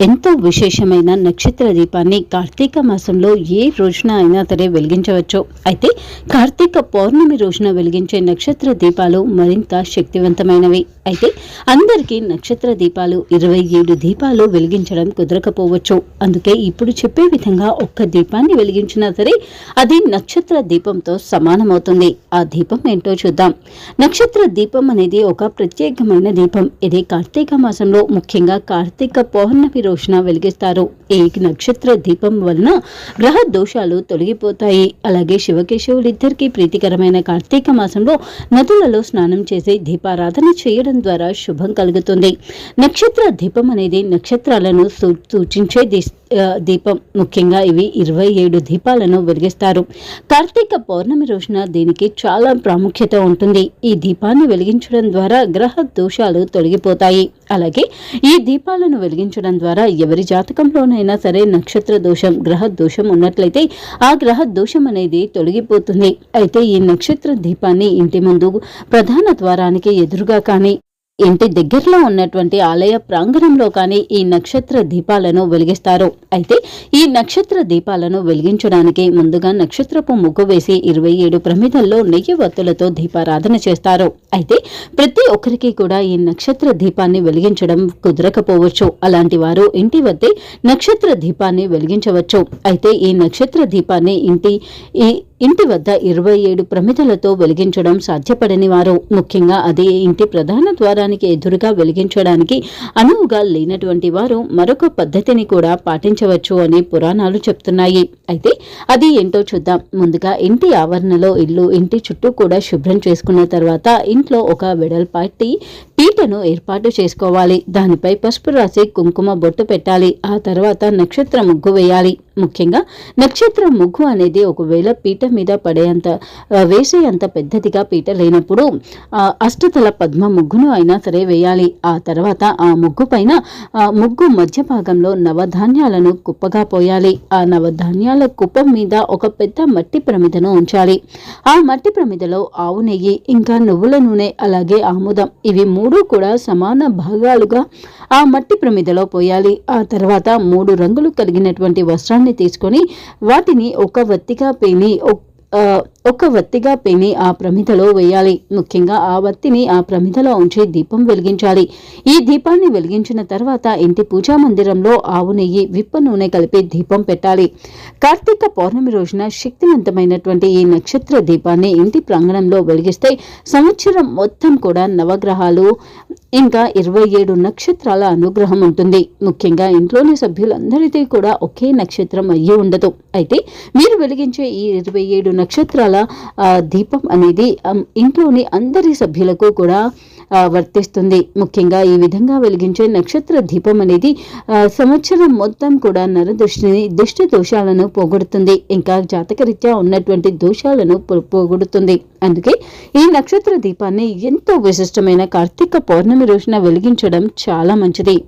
In ఎంతో విశేషమైన నక్షత్ర దీపాన్ని కార్తీక మాసంలో ఏ రోజున అయినా సరే వెలిగించవచ్చు. అయితే కార్తీక పౌర్ణమి రోజున వెలిగించే నక్షత్ర దీపాలు మరింత శక్తివంతమైనవి. అయితే అందరికీ నక్షత్ర దీపాలు ఇరవై ఏడు దీపాలు వెలిగించడం కుదరకపోవచ్చు. అందుకే ఇప్పుడు చెప్పే విధంగా ఒక్క దీపాన్ని వెలిగించినా సరే అది నక్షత్ర దీపంతో సమానమవుతుంది. ఆ దీపం ఏంటో చూద్దాం. నక్షత్ర దీపం అనేది ఒక ప్రత్యేకమైన దీపం. ఇది కార్తీక మాసంలో ముఖ్యంగా కార్తీక పౌర్ణమి రోజున వెలిగిస్తారు. ఈ నక్షత్ర దీపం వలన గ్రహ దోషాలు తొలగిపోతాయి. అలాగే శివకేశవులిద్దరికీ ప్రీతికరమైన కార్తీక మాసంలో నదులలో స్నానం చేసి దీపారాధన చేయడం ద్వారా శుభం కలుగుతుంది. నక్షత్ర దీపం అనేది నక్షత్రాలను సూచించే దీపం. ముఖ్యంగా ఇవి ఇరవై ఏడు దీపాలను వెలిగిస్తారు. కార్తీక పౌర్ణమి రోజున దీనికి చాలా ప్రాముఖ్యత ఉంటుంది. ఈ దీపాన్ని వెలిగించడం ద్వారా గ్రహ దోషాలు తొలగిపోతాయి. అలాగే ఈ దీపాలను వెలిగించడం ద్వారా ఎవరి జాతకంలోనైనా సరే నక్షత్ర దోషం గ్రహ దోషం ఉన్నట్లయితే ఆ గ్రహ దోషం అనేది తొలగిపోతుంది. అయితే ఈ నక్షత్ర దీపాన్ని ఇంటి ముందు ప్రధాన ద్వారానికి ఎదురుగా కానీ ఇంటి దగ్గరలో ఉన్నటువంటి ఆలయ ప్రాంగణంలో కానీ ఈ నక్షత్ర దీపాలను వెలిగిస్తారు. అయితే ఈ నక్షత్ర దీపాలను వెలిగించడానికి ముందుగా నక్షత్రపు ముగ్గు వేసి ఇరవై ఏడు ప్రమిదల్లో నెయ్యి వత్తులతో దీపారాధన చేస్తారు. అయితే ప్రతి ఒక్కరికి కూడా ఈ నక్షత్ర దీపాన్ని వెలిగించడం కుదరకపోవచ్చు. అలాంటి వారు ఇంటి వద్దే నక్షత్ర దీపాన్ని వెలిగించవచ్చు. అయితే ఈ నక్షత్ర దీపాన్ని ఇంటి ఈ ఇంటి వద్ద ఇరవై ఏడు ప్రమిదలతో వెలిగించడం సాధ్యపడని వారు. ముఖ్యంగా అది ఇంటి ప్రధాన ద్వారానికి ఎదురుగా వెలిగించడానికి అనువుగా లేనటువంటి వారు మరొక పద్ధతిని కూడా పాటించవచ్చు అని పురాణాలు చెప్తున్నాయి. అయితే అది ఏంటో చూద్దాం. ముందుగా ఇంటి ఆవరణలో ఇల్లు ఇంటి చుట్టూ కూడా శుభ్రం చేసుకున్న తర్వాత ఇంట్లో ఒక వెడల్పాటి పీటను ఏర్పాటు చేసుకోవాలి. దానిపై పసుపు రాసి కుంకుమ బొట్టు పెట్టాలి. ఆ తర్వాత నక్షత్ర ముగ్గు వేయాలి. ముఖ్యంగా నక్షత్ర ముగ్గు అనేది ఒకవేళ పీట మీద పడేంత వేసే అంత పెద్దదిగా పీట లేనప్పుడు అష్టతల పద్మ ముగ్గును అయినా సరే వేయాలి. ఆ తర్వాత ఆ ముగ్గు పైన ఆ, ముగ్గు మధ్య భాగంలో నవధాన్యాలను కుప్పగా పోయాలి. ఆ నవధాన్యాల కుప్ప మీద ఒక పెద్ద మట్టి ప్రమిదను ఉంచాలి. ఆ మట్టి ప్రమిదలో ఆవు నెయ్యి ఇంకా నువ్వుల నూనె అలాగే ఆముదం. ఇవి మూడు కూడా సమాన భాగాలుగా ఆ మట్టి ప్రమిదలో పోయాలి. ఆ తర్వాత మూడు రంగులు కలిగినటువంటి వస్త్రాన్ని తీసుకొని వాటిని ఒక వత్తిగా పేని ఒక వత్తిగా పేని ఆ ప్రమిదలో వేయాలి. ముఖ్యంగా ఆ వత్తిని ఆ ప్రమిదలో ఉంచి దీపం వెలిగించాలి. ఈ దీపాన్ని వెలిగించిన తర్వాత ఇంటి పూజా మందిరంలో ఆవు నెయ్యి విప్ప నూనె కలిపి దీపం పెట్టాలి. కార్తీక పౌర్ణమి రోజున శక్తివంతమైనటువంటి ఈ నక్షత్ర దీపాన్ని ఇంటి ప్రాంగణంలో వెలిగిస్తే సంవత్సరం మొత్తం కూడా నవగ్రహాలు ఇంకా ఇరవై ఏడు నక్షత్రాల అనుగ్రహం ఉంటుంది. ముఖ్యంగా ఇంట్లోని సభ్యులందరిది కూడా ఒకే నక్షత్రం అయ్యి ఉండదు. అయితే మీరు వెలిగించే ఈ ఇరవై ఏడు నక్షత్రాల ఆ, దీపం అనేది ఇంట్లోని అందరి సభ్యులకు కూడా వర్తిస్తుంది. ముఖ్యంగా ఈ విధంగా వెలిగించే నక్షత్ర దీపం అనేది సంవత్సరం మొత్తం కూడా నరదృష్టిని దిష్టి దోషాలను పోగొడుతుంది. ఇంకా జాతకరీత్యా ఉన్నటువంటి దోషాలను పోగొడుతుంది. అందుకే ఈ నక్షత్ర దీపాన్ని ఎంతో విశిష్టమైన కార్తీక పౌర్ణమి రోజున వెలిగించడం చాలా మంచిది.